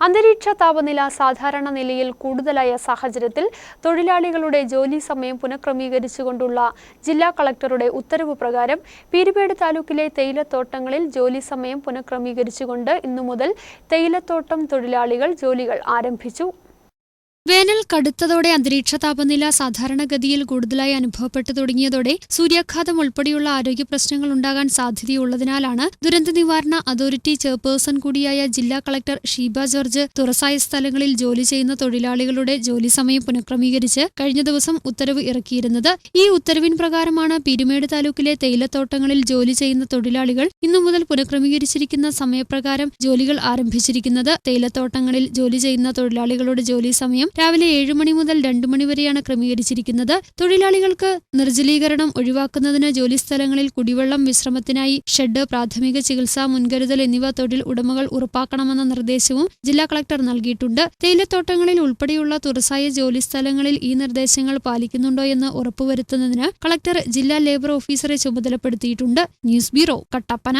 അന്തരീക്ഷ താപനില സാധാരണ നിലയിൽ കൂടുതലായ സാഹചര്യത്തിൽ തൊഴിലാളികളുടെ ജോലി സമയം പുനഃക്രമീകരിച്ചുകൊണ്ടുള്ള ജില്ലാ കളക്ടറുടെ ഉത്തരവ് പ്രകാരം പീരുമേട് താലൂക്കിലെ തേയിലത്തോട്ടങ്ങളിൽ ജോലി സമയം പുനഃക്രമീകരിച്ചുകൊണ്ട് ഇന്നു മുതൽ തേയിലത്തോട്ടം തൊഴിലാളികൾ ജോലികൾ ആരംഭിച്ചു. വേനൽ കടുത്തതോടെ അന്തരീക്ഷ താപനില സാധാരണഗതിയിൽ കൂടുതലായി അനുഭവപ്പെട്ടു തുടങ്ങിയതോടെ സൂര്യാഘാതം ഉൾപ്പെടെയുള്ള ആരോഗ്യ പ്രശ്നങ്ങൾ ഉണ്ടാകാൻ സാധ്യതയുള്ളതിനാലാണ് ദുരന്ത നിവാരണ അതോറിറ്റി ചെയർപേഴ്സൺ കൂടിയായ ജില്ലാ കളക്ടർ ഷീബ ജോർജ് തുറസായ സ്ഥലങ്ങളിൽ ജോലി ചെയ്യുന്ന തൊഴിലാളികളുടെ ജോലി സമയം പുനഃക്രമീകരിച്ച് കഴിഞ്ഞ ദിവസം ഉത്തരവ് ഇറക്കിയിരുന്നത്. ഈ ഉത്തരവിൻ പ്രകാരമാണ് പീരുമേട് താലൂക്കിലെ തേയിലത്തോട്ടങ്ങളിൽ ജോലി ചെയ്യുന്ന തൊഴിലാളികൾ ഇന്നു മുതൽ പുനഃക്രമീകരിച്ചിരിക്കുന്ന സമയപ്രകാരം ജോലികൾ ആരംഭിച്ചിരിക്കുന്നത്. തേയിലത്തോട്ടങ്ങളിൽ ജോലി ചെയ്യുന്ന തൊഴിലാളികളുടെ ജോലി സമയം രാവിലെ ഏഴ് മണി മുതൽ രണ്ടു മണിവരെയാണ് ക്രമീകരിച്ചിരിക്കുന്നത്. തൊഴിലാളികൾക്ക് നിർജലീകരണം ഒഴിവാക്കുന്നതിന് ജോലിസ്ഥലങ്ങളിൽ കുടിവെള്ളം വിശ്രമത്തിനായി ഷെഡ് പ്രാഥമിക ചികിത്സാ മുൻകരുതൽ എന്നിവ തൊഴിൽ ഉടമകൾ ഉറപ്പാക്കണമെന്ന നിർദ്ദേശവും ജില്ലാ കളക്ടർ നൽകിയിട്ടുണ്ട്. തേയിലത്തോട്ടങ്ങളിൽ ഉൾപ്പെടെയുള്ള തുറസായ ജോലിസ്ഥലങ്ങളിൽ ഈ നിർദ്ദേശങ്ങൾ പാലിക്കുന്നുണ്ടോ എന്ന് ഉറപ്പുവരുത്തുന്നതിന് കളക്ടർ ജില്ലാ ലേബർ ഓഫീസറെ ചുമതലപ്പെടുത്തിയിട്ടുണ്ട്. News bureau Kattappana.